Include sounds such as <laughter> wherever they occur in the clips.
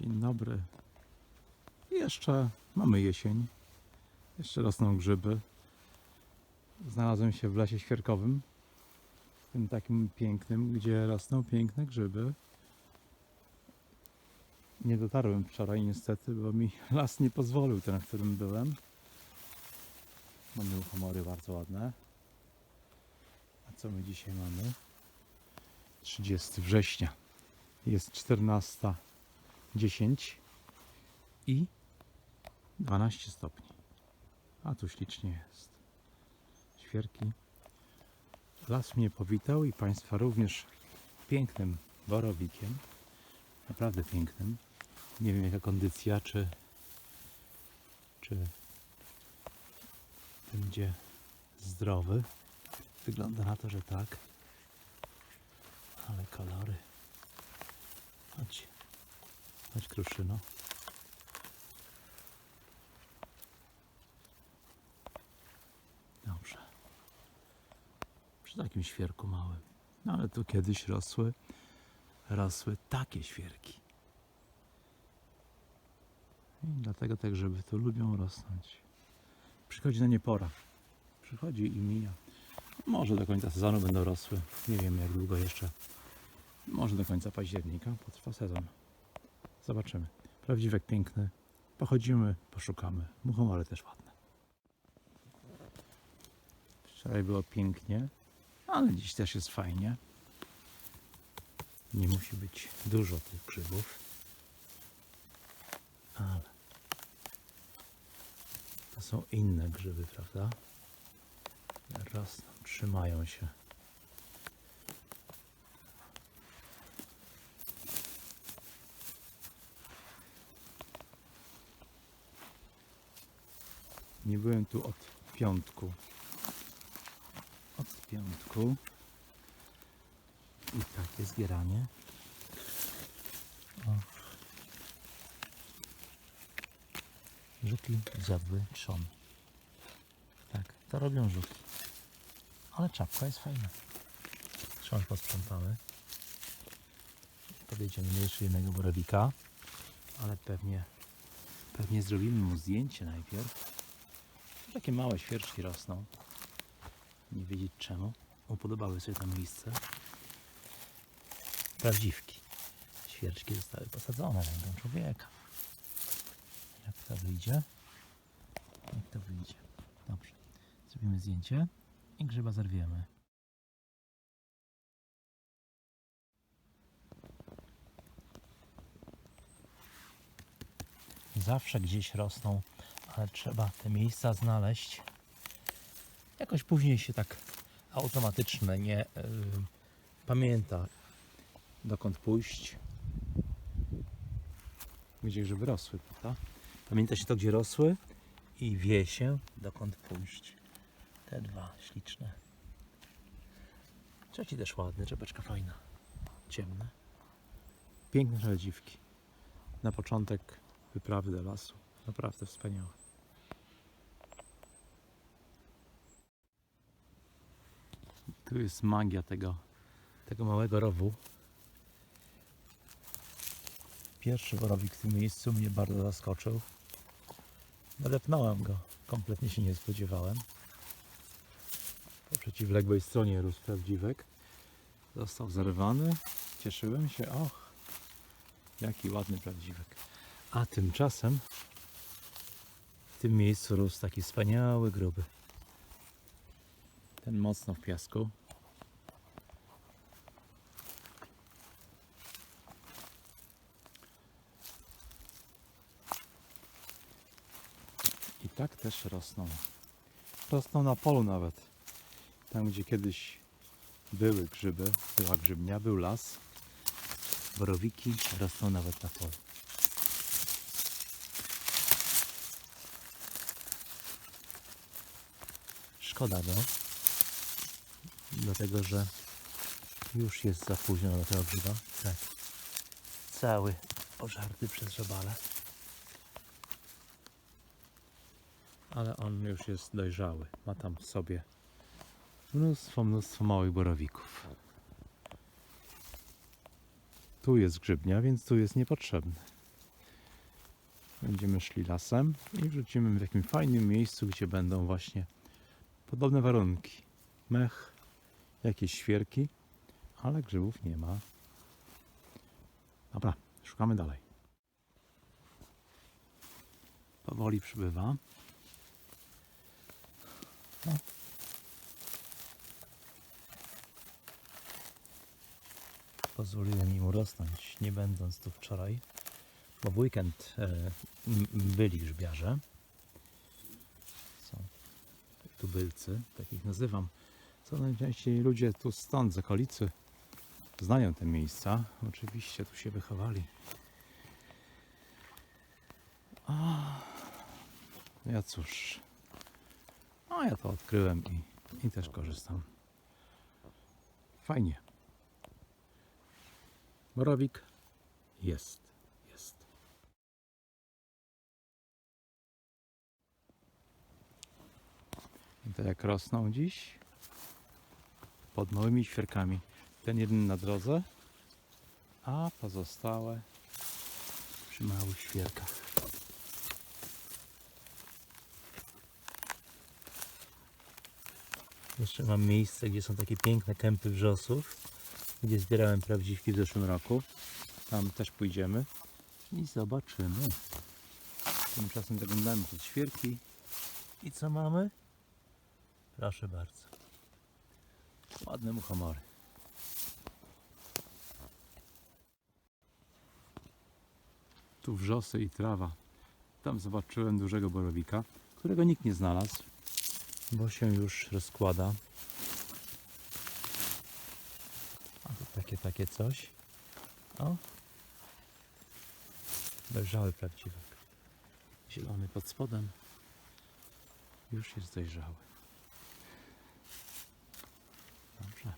Dzień dobry. Jeszcze mamy jesień. Jeszcze rosną grzyby. Znalazłem się w lesie świerkowym. Tym takim pięknym, gdzie rosną piękne grzyby. Nie dotarłem wczoraj niestety, bo mi <laughs> las nie pozwolił, ten, w którym byłem. Mamy humory bardzo ładne. A co my dzisiaj mamy? 30 września. Jest 14.10 i 12 stopni. A tu ślicznie jest. Świerki. Las mnie powitał i Państwa również pięknym borowikiem. Naprawdę pięknym. Nie wiem jaka kondycja, czy, czy będzie zdrowy. Wygląda na to, że tak. Ale kolory. Chodź. Chodź kruszyno. Dobrze. Przy takim świerku małym. No ale tu kiedyś rosły, rosły takie świerki. I dlatego tak, żeby tu lubią rosnąć. Przychodzi na nie pora. Przychodzi i mija. Może do końca sezonu będą rosły. Nie wiem jak długo jeszcze. Może do końca października potrwa sezon. Zobaczymy. Prawdziwek piękny. Pochodzimy, poszukamy. Muchomary też ładne. Wczoraj było pięknie, ale dziś też jest fajnie. Nie musi być dużo tych grzybów. Ale to są inne grzyby, prawda? Rosną, trzymają się. Nie byłem tu od piątku. Od piątku. I takie zbieranie. O. Żuki zjadły trzon. Tak, to robią żuki. Ale czapka jest fajna. Trzon posprzątamy. Podejdziemy jeszcze jednego borowika. Ale pewnie, pewnie zrobimy mu zdjęcie najpierw. Takie małe świerczki rosną. Nie wiedzieć czemu. Upodobały sobie tam miejsce. Prawdziwki. Świerczki zostały posadzone ręką człowieka. Jak to wyjdzie? Jak to wyjdzie? Dobrze. Zrobimy zdjęcie i grzyba zerwiemy. Zawsze gdzieś rosną ale trzeba te miejsca znaleźć. Jakoś później się tak automatyczne nie y, pamięta dokąd pójść. Gdzie grzyby rosły, prawda? Pamięta się to, gdzie rosły i wie się dokąd pójść. Te dwa śliczne. Trzeci też ładny, czepeczka fajna. Ciemne. Piękne żeladziwki. Na początek wyprawy do lasu. Naprawdę wspaniałe. Tu jest magia tego, tego małego rowu. Pierwszy worowik w tym miejscu mnie bardzo zaskoczył. Nadepnąłem go. Kompletnie się nie spodziewałem. Po przeciwległej stronie rósł prawdziwek. Został zerwany. Cieszyłem się. Och, jaki ładny prawdziwek. A tymczasem w tym miejscu rósł taki wspaniały gruby. Ten mocno w piasku. I tak też rosną. Rosną na polu nawet. Tam gdzie kiedyś były grzyby, była grzybnia, był las. Borowiki rosną nawet na polu. Szkoda go, dlatego że już jest za późno do tego grzyba. Tak. Cały pożarty przez żabale. Ale on już jest dojrzały. Ma tam w sobie mnóstwo, mnóstwo małych borowików. Tu jest grzybnia, więc tu jest niepotrzebny. Będziemy szli lasem i wrzucimy w jakimś fajnym miejscu, gdzie będą właśnie podobne warunki. Mech, jakieś świerki, ale grzybów nie ma. Dobra, szukamy dalej. Powoli przybywa. No. Pozwoliłem im urosnąć, nie będąc tu wczoraj, bo w weekend e, byli grzybiarze. Są tubylcy, tak ich nazywam. Co najczęściej ludzie tu stąd, z okolicy, znają te miejsca. Oczywiście tu się wychowali. A, no ja cóż, a ja to odkryłem i, i też korzystam. Fajnie. Borowik jest, jest. I to jak rosną dziś pod małymi świerkami. Ten jeden na drodze, a pozostałe przy małych świerkach. Jeszcze mam miejsce, gdzie są takie piękne kępy wrzosów, gdzie zbierałem prawdziwki w zeszłym roku. Tam też pójdziemy i zobaczymy. Tymczasem zaglądamy pod świerki. I co mamy? Proszę bardzo. Ładne muchomory. Tu wrzosy i trawa. Tam zobaczyłem dużego borowika, którego nikt nie znalazł, bo się już rozkłada. A tu takie, takie coś. O. Dojrzały prawdziwek. Zielony pod spodem. Już jest dojrzały. Dobrze.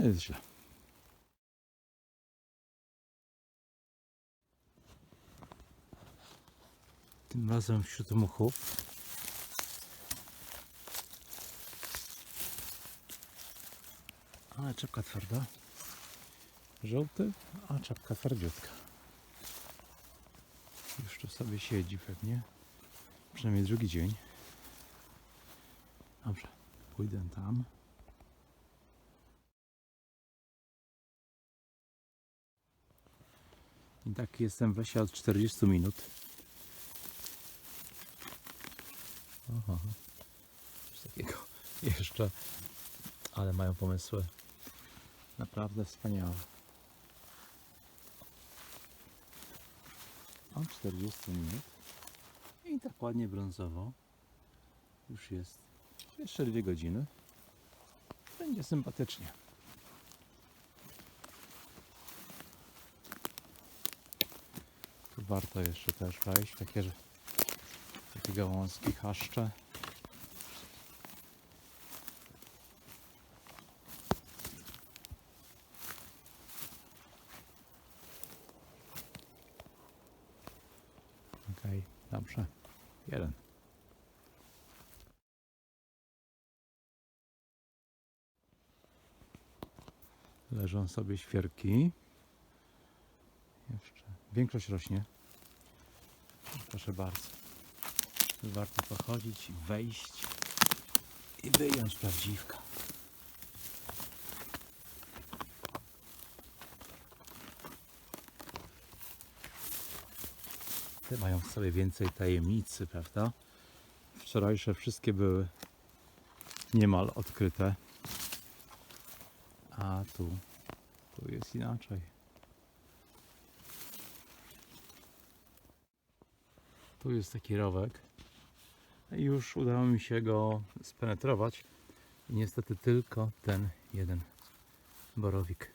Nie jest źle. Tym razem wśród muchów. Ale czapka twarda. Żółty, a czapka twardziutka. Już tu sobie siedzi pewnie. Przynajmniej drugi dzień. Dobrze, pójdę tam. I tak jestem w lesie od 40 minut. Aha. Coś takiego jeszcze. Ale mają pomysły. Naprawdę wspaniałe. Od 40 minut. I tak ładnie brązowo. Już jest. Jeszcze dwie godziny. Będzie sympatycznie. Warto jeszcze też wejść. Takie, takie gałązki, chaszcze. Okej, dobrze. Jeden. Leżą sobie świerki. Jeszcze. Większość rośnie. Proszę bardzo. Warto pochodzić, wejść i wyjąć prawdziwka. Te mają w sobie więcej tajemnicy, prawda? Wczorajsze wszystkie były niemal odkryte. A tu, tu jest inaczej. Tu jest taki rowek. I już udało mi się go spenetrować. I niestety tylko ten jeden borowik.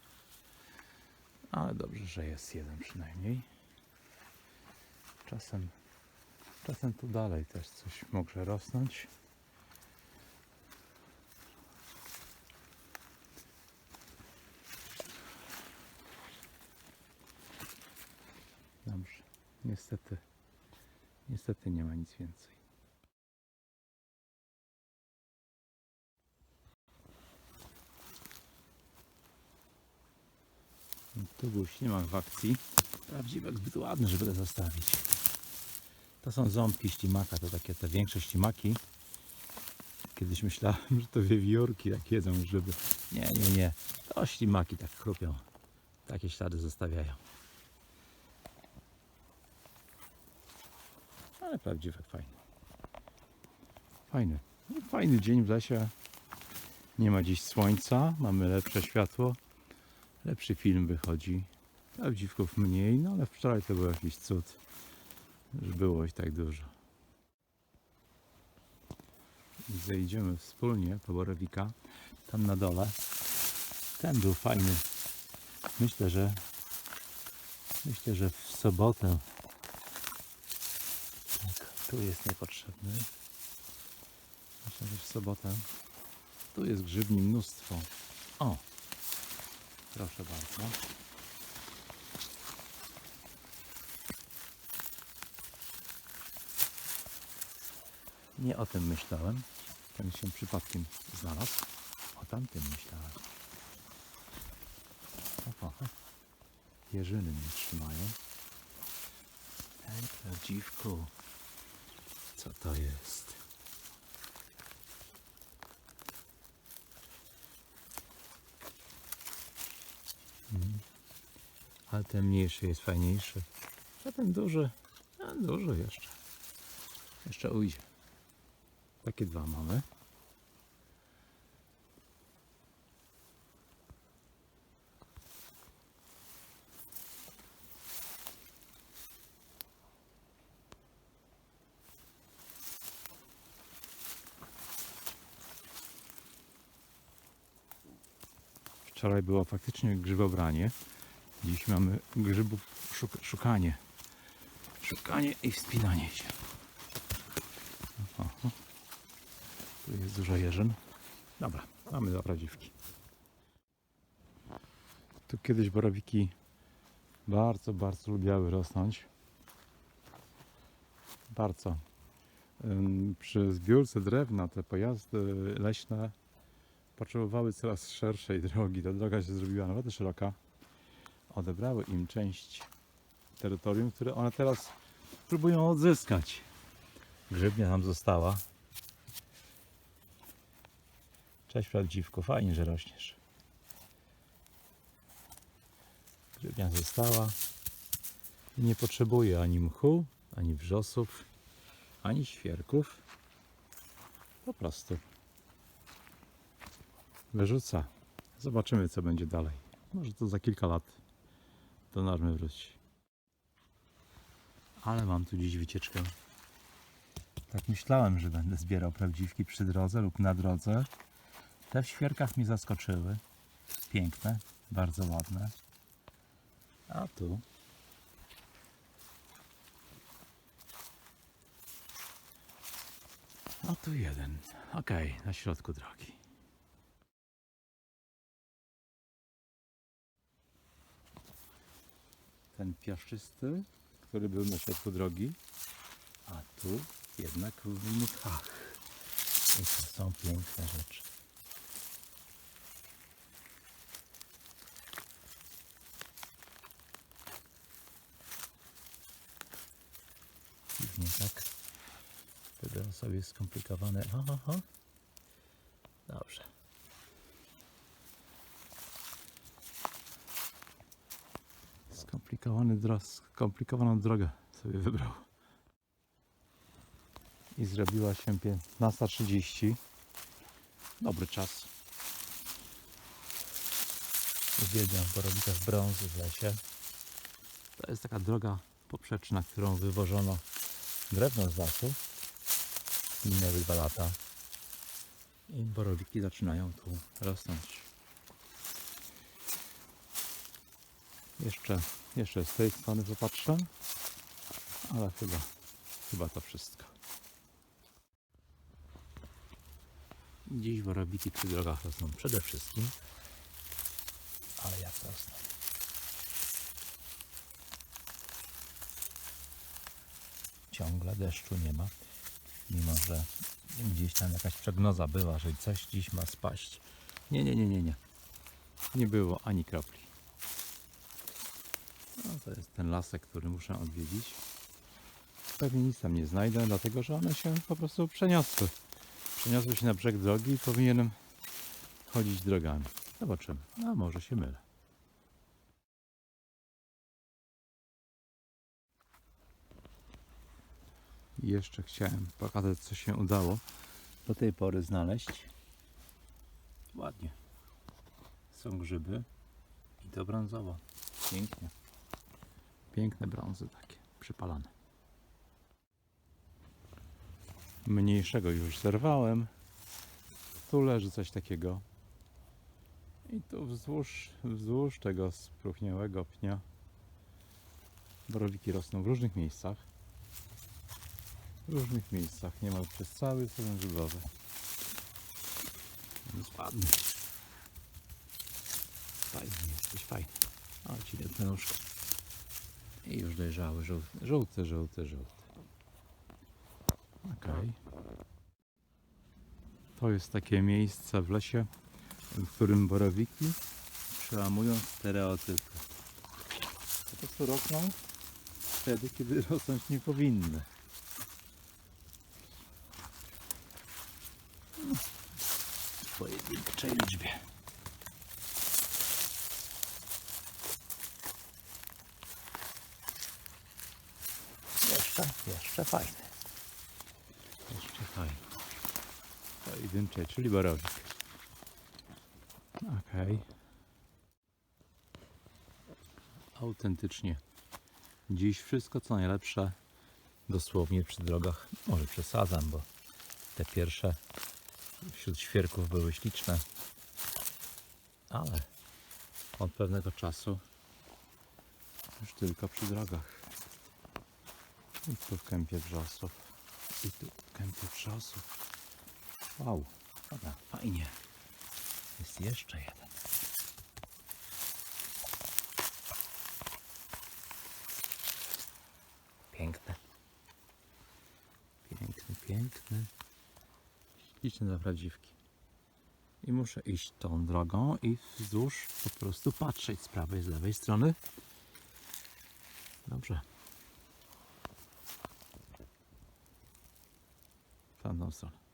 Ale dobrze, że jest jeden przynajmniej. Czasem, czasem tu dalej też coś może rosnąć. Dobrze. Niestety, niestety nie ma nic więcej. Tu był ślimak w akcji. Prawdziwek zbyt ładny, żeby go zostawić. To są ząbki ślimaka, to takie te większe ślimaki. Kiedyś myślałem, że to wiewiórki tak jedzą, żeby... Nie, nie, nie. To ślimaki tak chrupią. Takie ślady zostawiają. Ale prawdziwek fajny. Fajny. No, Fajny dzień w lesie. Nie ma dziś słońca, mamy lepsze światło. Lepszy film wychodzi. Prawdziwków mniej, no ale wczoraj to był jakiś cud, że było ich tak dużo. Zejdziemy wspólnie po Borowika, tam na dole. Ten był fajny. Myślę, że myślę, że w sobotę tu jest niepotrzebny. Myślę, że w sobotę tu jest grzybni mnóstwo. O! Proszę bardzo. Nie o tym myślałem. Ten się przypadkiem znalazł. O tamtym myślałem. Opa. Jeżyny mnie trzymają. Ej, prawdziwku. Co to jest? Mhm. Ale ten mniejszy jest fajniejszy. A ten duży, a duży jeszcze. Jeszcze ujdzie. Takie dwa mamy. Wczoraj było faktycznie grzybobranie. Dziś mamy grzybów szuk- szukanie. Szukanie i wspinanie się. Aha. Tu jest dużo jeżyn. Dobra, mamy dwa prawdziwki. Tu kiedyś borowiki bardzo, bardzo lubiały rosnąć. Bardzo. Przy zbiórce drewna te pojazdy leśne potrzebowały coraz szerszej drogi. Ta droga się zrobiła naprawdę szeroka. Odebrały im część terytorium, które one teraz próbują odzyskać. Grzybnia nam została. Cześć prawdziwku, fajnie, że rośniesz. Grzybnia została nie potrzebuje ani mchu, ani wrzosów, ani świerków. Po prostu wyrzuca. Zobaczymy, co będzie dalej. Może to za kilka lat do normy wróci. Ale mam tu dziś wycieczkę. Tak myślałem, że będę zbierał prawdziwki przy drodze lub na drodze. Te w świerkach mnie zaskoczyły. Piękne, bardzo ładne. A tu A tu jeden. Okej, na środku drogi. Ten piaszczysty, który był na środku drogi, a tu jednak w mchach. I to są piękne rzeczy. Dziwnie tak. Wybrał sobie skomplikowane. Ho, ho. Dobrze. Skomplikowany dro- skomplikowaną drogę sobie wybrał. I zrobiła się 15.30. Dobry czas. Uwielbiam w brązy w lesie. To jest taka droga poprzeczna, którą wywożono drewno z lasu. Minęły dwa lata. I borowiki zaczynają tu rosnąć. Jeszcze, jeszcze z tej strony popatrzę. Ale chyba, chyba to wszystko. Dziś borowiki przy drogach rosną przede wszystkim. Ale jak rosną? Ciągle deszczu nie ma. Mimo, że gdzieś tam jakaś prognoza była, że coś dziś ma spaść. Nie, nie, nie, nie, nie. Nie było ani kropli. No, to jest ten lasek, który muszę odwiedzić. Pewnie nic tam nie znajdę, dlatego że one się po prostu przeniosły. Przeniosły się na brzeg drogi i powinienem chodzić drogami. Zobaczymy. A może się mylę. Jeszcze chciałem pokazać, co się udało do tej pory znaleźć. Ładnie. Są grzyby i to brązowo. Pięknie. Piękne brązy takie, przypalane. Mniejszego już zerwałem. Tu leży coś takiego. I tu wzdłuż, wzdłuż tego spróchniałego pnia borowiki rosną w różnych miejscach. W różnych miejscach, niemal przez cały sezon grzybowy. Jest ładny. Fajny jesteś, fajny. O, ci jedne nóżki. I już dojrzały, żółte, żółte, żółte, żółte. To jest takie miejsce w lesie, w którym borowiki przełamują stereotypy. Po prostu rosną wtedy, kiedy rosnąć nie powinny. W pojedynczej liczbie. Jeszcze, jeszcze fajny. Jeszcze fajny. Pojedynczej, czyli borowik. Okej. Autentycznie. Dziś wszystko co najlepsze dosłownie przy drogach. Może przesadzam, bo te pierwsze wśród świerków były śliczne. Ale od pewnego czasu już tylko przy drogach. I tu w kępie wrzosów. I tu w kępie wrzosów. Wow, dobra, fajnie. Jest jeszcze jeden. Piękny. Piękny, piękny. Śliczne za prawdziwki. I muszę iść tą drogą i wzdłuż po prostu patrzeć z prawej, z lewej strony. Dobrze. W tamtą stronę.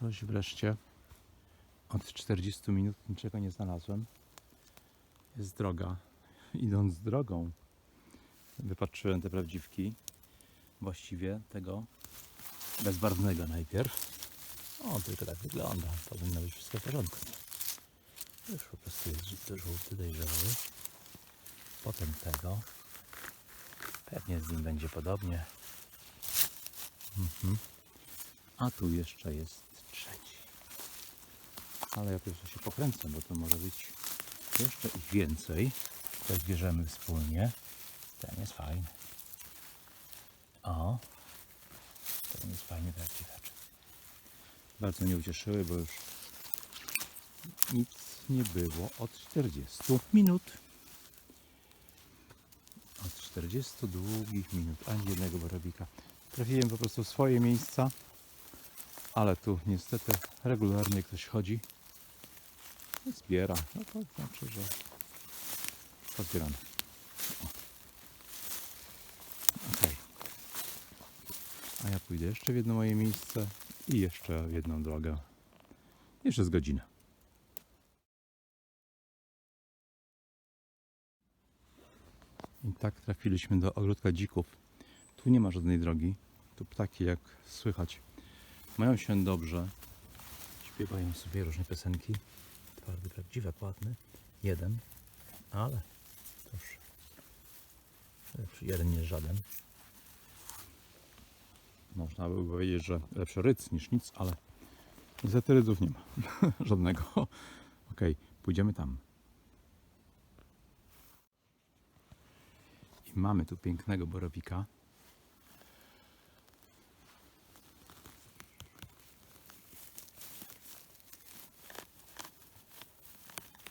Coś wreszcie. Od 40 minut niczego nie znalazłem. Jest droga. <laughs> Idąc drogą, wypatrzyłem te prawdziwki. Właściwie tego bezbarwnego najpierw. O, tylko tak wygląda. Powinno być wszystko w porządku. Już po prostu jest żółty, dojrzały. Potem tego. Pewnie z nim będzie podobnie. Mhm. A tu jeszcze jest trzeci. Ale ja pierwszy się pokręcę, bo to może być jeszcze ich więcej. Też bierzemy wspólnie. Ten jest fajny. O. Ten jest fajny prawdziweczek. Bardzo mnie ucieszyły, bo już nic nie było od 40 minut. Od 40 długich minut, ani jednego borowika. Trafiłem po prostu w swoje miejsca, ale tu niestety regularnie ktoś chodzi i zbiera. No to znaczy, że pozbierane. O. Okej. A ja pójdę jeszcze w jedno moje miejsce i jeszcze w jedną drogę. Jeszcze z godzinę. I tak trafiliśmy do ogródka dzików. Tu nie ma żadnej drogi. Tu ptaki, jak słychać, mają się dobrze. Śpiewają sobie różne piosenki. Twardy, prawdziwy, ładny. Jeden, ale cóż, jeden niż żaden. Można by powiedzieć, że lepszy ryc niż nic, ale niestety rydzów nie ma. <laughs> Żadnego. Okej, pójdziemy tam. I mamy tu pięknego borowika.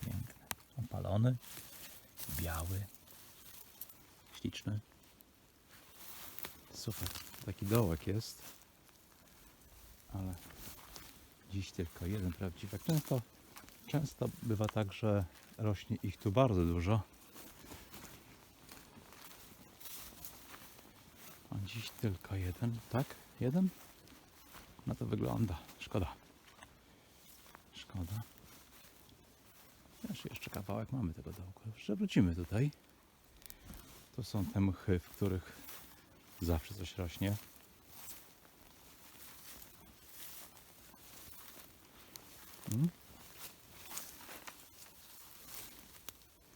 Piękny. Opalony. Biały. Śliczny. Super. Taki dołek jest. Ale dziś tylko jeden prawdziwy. Często Często bywa tak, że rośnie ich tu bardzo dużo. A dziś tylko jeden, tak? Jeden? No to wygląda. Szkoda. Szkoda. Kawałek mamy tego dołka. Jeszcze wrócimy tutaj. To są te mchy, w których zawsze coś rośnie. Mm.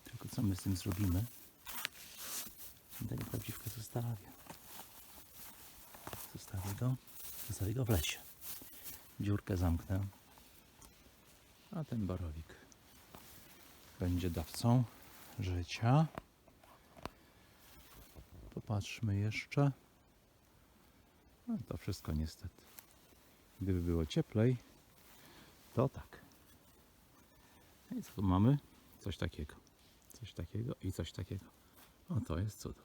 Tylko co my z tym zrobimy? Tego prawdziwkę zostawię. Zostawię go. Zostawię go w lesie. Dziurkę zamknę. A ten borowik będzie dawcą życia. Popatrzmy jeszcze. No to wszystko niestety. Gdyby było cieplej, to tak. No I co tu mamy? Coś takiego. Coś takiego i coś takiego. O, to jest cud.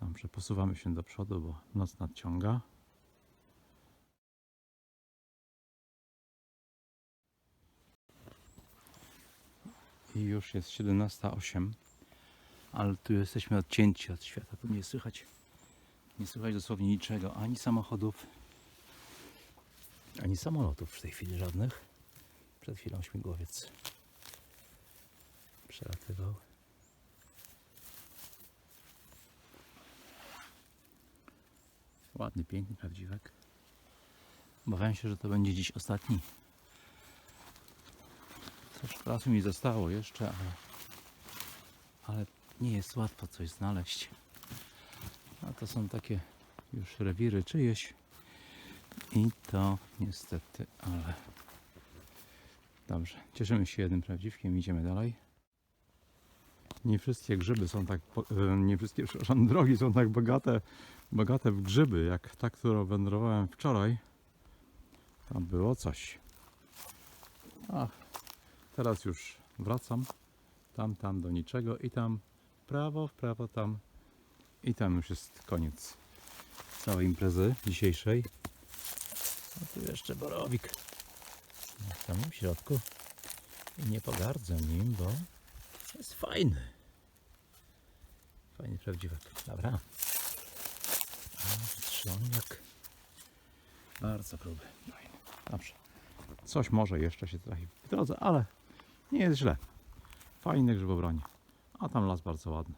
Dobrze, posuwamy się do przodu, bo noc nadciąga. I już jest 17.08, ale tu jesteśmy odcięci od świata. Tu nie słychać, nie słychać dosłownie niczego, ani samochodów, ani samolotów w tej chwili żadnych. Przed chwilą śmigłowiec przelatywał. Ładny, piękny prawdziwek. Obawiam się, że to będzie dziś ostatni. Troszkę czasu mi zostało jeszcze, ale, ale nie jest łatwo coś znaleźć. A to są takie już rewiry czyjeś. I to niestety, ale dobrze. Cieszymy się jednym prawdziwkiem, idziemy dalej. Nie wszystkie grzyby są tak, e, nie wszystkie, <laughs> przepraszam, drogi są tak bogate, bogate w grzyby, jak ta, którą wędrowałem wczoraj. Tam było coś. Ach, teraz już wracam. Tam, tam do niczego i tam prawo, w prawo tam. I tam już jest koniec całej imprezy dzisiejszej. A tu jeszcze borowik w samym środku. I nie pogardzę nim, bo jest fajny. Fajny prawdziwek. Dobra. Trzoniak. Bardzo gruby. Fajny. Dobrze. Coś może jeszcze się trafi w drodze, ale nie jest źle. Fajny grzybobroń. A tam las bardzo ładny.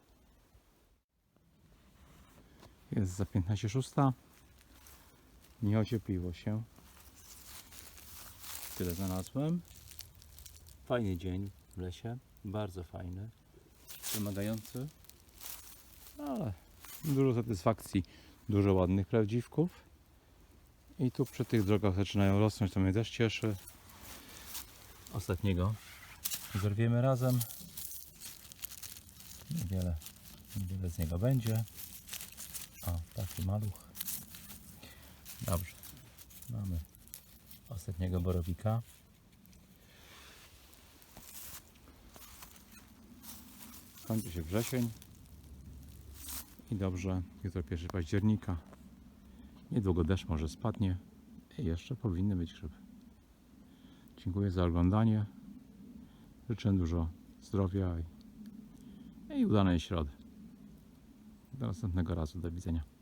Jest za 15.06. Nie ociepliło się. Tyle znalazłem. Fajny dzień w lesie. Bardzo fajny. Wymagający. Ale dużo satysfakcji. Dużo ładnych prawdziwków. I tu przy tych drogach zaczynają rosnąć. To mnie też cieszy. Ostatniego zerwiemy razem. Niewiele, niewiele z niego będzie. O, taki maluch. Dobrze. Mamy ostatniego borowika. Kończy się wrzesień. I dobrze, jutro 1 października. Niedługo deszcz może spadnie. I jeszcze powinny być grzyby. Dziękuję za oglądanie. Życzę dużo zdrowia i, udanej środy. Do następnego razu. Do widzenia.